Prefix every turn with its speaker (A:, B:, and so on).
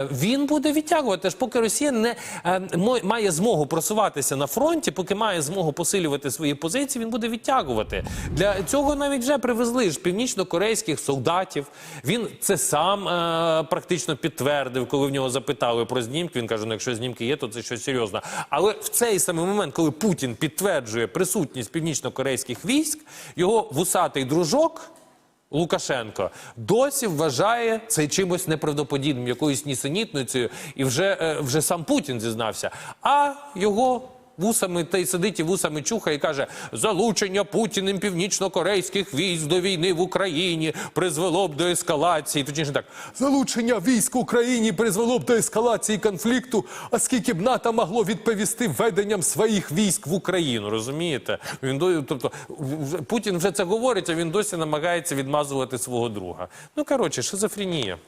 A: Він буде відтягувати, аж поки Росія не е, має змогу просуватися на фронті, поки має змогу посилювати свої позиції, він буде відтягувати. Для цього навіть вже привезли ж північно-корейських солдатів. Він це сам е, практично підтвердив, коли в нього запитали про знімки. Він каже: ну якщо знімки є, то це щось серйозне. Але в цей самий момент, коли Путін підтверджує присутність північно-корейських військ, його вусатий дружок. Лукашенко досі вважає це чимось неправдоподібним, якоюсь нісенітницею, і вже, е, вже сам Путін зізнався. А його вусами та й сидить і вусами чухає і каже: залучення Путіним північно-корейських військ до війни в Україні призвело б до ескалації. Точніше так, залучення військ в Україні призвело б до ескалації конфлікту. А скільки б НАТО могло відповісти введенням своїх військ в Україну? Розумієте? Він до- тобто Путін вже це говорить, а він досі намагається відмазувати свого друга. Ну коротше, шизофренія.